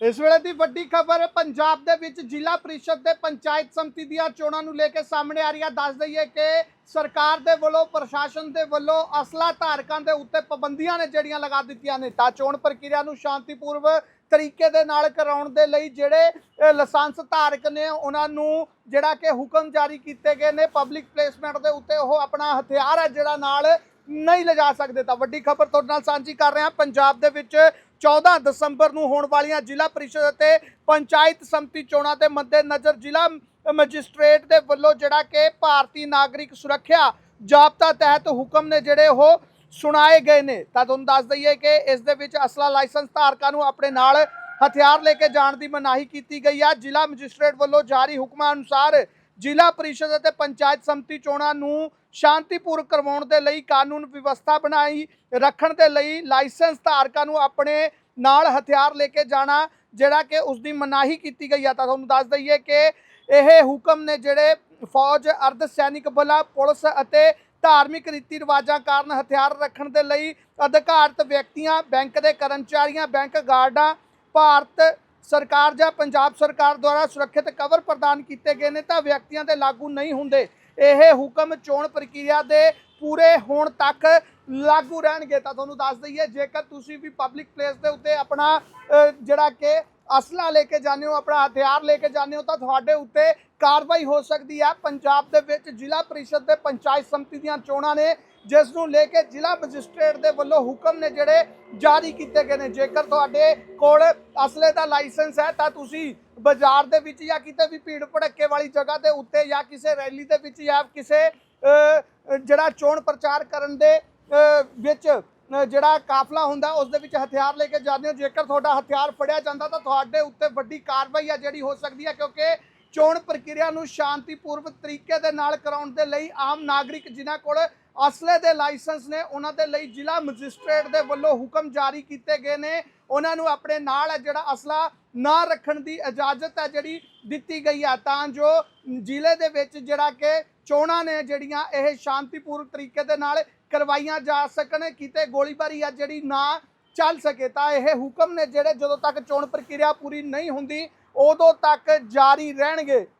ਇਸ ਵੇਲੇ ਦੀ ਵੱਡੀ ਖਬਰ ਪੰਜਾਬ ਦੇ ਵਿੱਚ ਜ਼ਿਲ੍ਹਾ ਪ੍ਰੀਸ਼ਦ ਦੇ ਪੰਚਾਇਤ ਸਮਿਤੀ ਦੀਆਂ ਚੋਣਾਂ ਨੂੰ ਲੈ ਕੇ ਸਾਹਮਣੇ ਆ ਰਹੀ ਹੈ ਦੱਸ ਦਈਏ ਕਿ ਸਰਕਾਰ ਦੇ ਵੱਲੋਂ, ਪ੍ਰਸ਼ਾਸਨ ਦੇ ਵੱਲੋਂ ਅਸਲਾ ਧਾਰਕਾਂ ਦੇ ਉੱਤੇ ਪਾਬੰਦੀਆਂ ਨੇ ਜਿਹੜੀਆਂ ਲਗਾ ਦਿੱਤੀਆਂ ਨੇ ਤਾਂ ਚੋਣ ਪ੍ਰਕਿਰਿਆ ਨੂੰ ਸ਼ਾਂਤੀਪੂਰਵ ਤਰੀਕੇ ਦੇ ਨਾਲ ਕਰਾਉਣ ਦੇ ਲਈ ਜਿਹੜੇ ਲਾਇਸੈਂਸ ਧਾਰਕ ਨੇ ਉਹਨਾਂ ਨੂੰ ਜਿਹੜਾ ਕਿ ਹੁਕਮ ਜਾਰੀ ਕੀਤੇ ਗਏ ਨੇ ਪਬਲਿਕ ਪਲੇਸਮੈਂਟ ਦੇ ਉੱਤੇ ਉਹ ਆਪਣਾ ਹਥਿਆਰ ਹੈ ਜਿਹੜਾ ਨਾਲ ਨਹੀਂ ਲਿਜਾ ਸਕਦੇ। ਤਾਂ ਵੱਡੀ ਖਬਰ ਤੁਹਾਡੇ ਨਾਲ ਸਾਂਝੀ ਕਰ ਰਹੇ। ਹਾਂ ਪੰਜਾਬ ਦੇ ਵਿੱਚ 14 ਦਸੰਬਰ ਨੂੰ ਹੋਣ ਵਾਲੀਆਂ ਜ਼ਿਲ੍ਹਾ ਪਰਿਸ਼ਦ ਅਤੇ ਪੰਚਾਇਤ ਸੰਮਤੀ ਚੋਣਾਂ ਦੇ ਮੱਦੇਨਜ਼ਰ ਜ਼ਿਲ੍ਹਾ ਮੈਜਿਸਟ੍ਰੇਟ ਦੇ ਵੱਲੋਂ ਜਿਹੜਾ ਕਿ ਭਾਰਤੀ ਨਾਗਰਿਕ ਸੁਰੱਖਿਆ ਜਾਬਤਾ ਤਹਿਤ ਹੁਕਮ ਨੇ ਜਿਹੜੇ ਉਹ ਸੁਣਾਏ ਗਏ ਨੇ। ਤਾਂ ਤੁਹਾਨੂੰ ਦੱਸ ਦਈਏ ਕਿ ਇਸ ਦੇ ਵਿੱਚ ਅਸਲਾ ਲਾਇਸੈਂਸ ਧਾਰਕਾਂ ਨੂੰ ਆਪਣੇ ਨਾਲ ਹਥਿਆਰ ਲੈ ਕੇ ਜਾਣ ਦੀ ਮਨਾਹੀ ਕੀਤੀ ਗਈ ਹੈ ਜ਼ਿਲ੍ਹਾ ਮੈਜਿਸਟ੍ਰੇਟ ਵੱਲੋਂ ਜਾਰੀ ਹੁਕਮਾਂ ਅਨੁਸਾਰ ਜ਼ਿਲ੍ਹਾ ਪਰਿਸ਼ਦ ਅਤੇ ਪੰਚਾਇਤ ਸੰਮਤੀ ਚੋਣਾਂ ਨੂੰ ਸ਼ਾਂਤੀਪੂਰਕ ਕਰਵਾਉਣ ਦੇ ਲਈ ਕਾਨੂੰਨ ਵਿਵਸਥਾ ਬਣਾਈ, ਰੱਖਣ ਦੇ ਲਈ ਲਾਇਸੈਂਸ ਧਾਰਕਾਂ ਨੂੰ ਆਪਣੇ ਨਾਲ ਹਥਿਆਰ ਲੈ ਕੇ ਜਾਣਾ, ਜਿਹੜਾ ਕਿ ਉਸ ਦੀ ਮਨਾਹੀ ਕੀਤੀ ਗਈ ਹੈ ਤਾਂ ਤੁਹਾਨੂੰ ਦੱਸ ਦਈਏ ਕਿ ਇਹ ਹੁਕਮ ਨੇ ਜਿਹੜੇ ਫੌਜ, ਅਰਧ ਸੈਨਿਕ ਬਲਾਂ, ਪੁਲਿਸ ਅਤੇ ਧਾਰਮਿਕ ਰੀਤੀ ਰਿਵਾਜਾਂ ਕਾਰਨ ਹਥਿਆਰ ਰੱਖਣ ਦੇ ਲਈ ਅਧਿਕਾਰਤ ਵਿਅਕਤੀਆਂ, ਬੈਂਕ ਦੇ ਕਰਮਚਾਰੀਆਂ, ਬੈਂਕ ਗਾਰਡਾਂ, ਭਾਰਤ ਸਰਕਾਰ ਜਾਂ ਪੰਜਾਬ ਸਰਕਾਰ ਦੁਆਰਾ ਸੁਰੱਖਿਅਤ ਕਵਰ ਪ੍ਰਦਾਨ ਕੀਤੇ ਗਏ ਨੇ ਤਾਂ ਵਿਅਕਤੀਆਂ ਤੇ ਲਾਗੂ ਨਹੀਂ ਹੁੰਦੇ। ਇਹ ਹੁਕਮ ਚੋਣ ਪ੍ਰਕਿਰਿਆ ਦੇ ਪੂਰੇ ਹੋਣ ਤੱਕ ਲਾਗੂ ਰਹਿਣਗੇ। ਤਾਂ ਤੁਹਾਨੂੰ ਦੱਸ ਦਈਏ, ਜੇਕਰ ਤੁਸੀਂ ਵੀ ਪਬਲਿਕ ਪਲੇਸ ਦੇ ਉੱਤੇ ਆਪਣਾ ਜਿਹੜਾ ਕਿ ਅਸਲਾ ਲੈ ਕੇ ਜਾਂਦੇ ਹੋ, ਆਪਣਾ ਹਥਿਆਰ ਲੈ ਕੇ ਜਾਂਦੇ ਹੋ, ਤਾਂ ਤੁਹਾਡੇ ਉੱਤੇ ਕਾਰਵਾਈ ਹੋ ਸਕਦੀ ਹੈ। ਪੰਜਾਬ ਦੇ ਵਿੱਚ ਜ਼ਿਲ੍ਹਾ ਪਰਿਸ਼ਦ ਦੇ ਪੰਚਾਇਤ ਸਮਿਤੀ ਦੀਆਂ ਚੋਣਾਂ ਨੇ, ਜਿਸ ਨੂੰ ਲੈ ਕੇ ਜ਼ਿਲ੍ਹਾ ਮੈਜਿਸਟ੍ਰੇਟ ਦੇ ਵੱਲੋਂ ਹੁਕਮ ਨੇ ਜਿਹੜੇ ਜਾਰੀ ਕੀਤੇ ਗਏ ਨੇ। ਜੇਕਰ ਤੁਹਾਡੇ ਕੋਲ ਅਸਲੇ ਦਾ ਲਾਇਸੈਂਸ ਹੈ, ਤਾਂ ਤੁਸੀਂ ਬਾਜ਼ਾਰ ਦੇ ਵਿੱਚ ਜਾਂ ਕਿਤੇ ਵੀ ਭੀੜ ਭੜੱਕੇ ਵਾਲੀ ਜਗ੍ਹਾ ਦੇ ਉੱਤੇ ਜਾਂ ਕਿਸੇ ਰੈਲੀ ਦੇ ਵਿੱਚ ਜਾਂ ਕਿਸੇ ਜਿਹੜਾ ਚੋਣ ਪ੍ਰਚਾਰ ਕਰਨ ਦੇ ਵਿੱਚ ਜਿਹੜਾ ਕਾਫਲਾ ਹੁੰਦਾ, ਉਸ ਦੇ ਵਿੱਚ ਹਥਿਆਰ ਲੈ ਕੇ ਜਾਂਦੇ ਹੋ। ਜੇਕਰ ਤੁਹਾਡਾ ਹਥਿਆਰ ਫੜਿਆ ਜਾਂਦਾ, ਤਾਂ ਤੁਹਾਡੇ ਉੱਤੇ ਵੱਡੀ ਕਾਰਵਾਈ ਆ ਜਿਹੜੀ ਹੋ ਸਕਦੀ ਹੈ, ਕਿਉਂਕਿ ਚੋਣ ਪ੍ਰਕਿਰਿਆ ਨੂੰ ਸ਼ਾਂਤੀਪੂਰਵਕ ਤਰੀਕੇ ਦੇ ਨਾਲ ਕਰਾਉਣ ਦੇ ਲਈ ਆਮ ਨਾਗਰਿਕ ਜਿਨ੍ਹਾਂ ਕੋਲ ਅਸਲੇ ਦੇ ਲਾਇਸੈਂਸ ਨੇ, ਉਹਨਾਂ ਦੇ ਲਈ ਜ਼ਿਲ੍ਹਾ ਮੈਜਿਸਟ੍ਰੇਟ ਦੇ ਵੱਲੋਂ ਹੁਕਮ ਜਾਰੀ ਕੀਤੇ ਗਏ ਨੇ। ਉਹਨਾਂ ਨੂੰ ਆਪਣੇ ਨਾਲ ਹੈ ਜਿਹੜਾ ਅਸਲਾ ਨਾ ਰੱਖਣ ਦੀ ਇਜਾਜ਼ਤ ਹੈ ਜਿਹੜੀ ਦਿੱਤੀ ਗਈ ਹੈ। ਤਾਂ ਜੋ ਜ਼ਿਲ੍ਹੇ ਦੇ ਵਿੱਚ ਜਿਹੜਾ ਕਿ ਚੋਣਾਂ ਨੇ ਜਿਹੜੀਆਂ ਇਹ ਸ਼ਾਂਤੀਪੂਰਵਕ ਤਰੀਕੇ ਦੇ ਨਾਲ ਕਰਵਾਈਆਂ ਜਾ ਸਕਣ, ਕਿਤੇ ਗੋਲੀਬਾਰੀ ਆ ਜਿਹੜੀ ਨਾ ਚੱਲ ਸਕੇ, ਤਾਂ ਇਹ ਹੁਕਮ ਨੇ ਜਿਹੜੇ ਜਦੋਂ ਤੱਕ ਚੋਣ ਪ੍ਰਕਿਰਿਆ ਪੂਰੀ ਨਹੀਂ ਹੁੰਦੀ ਉਦੋਂ ਤੱਕ ਜਾਰੀ ਰਹਿਣਗੇ।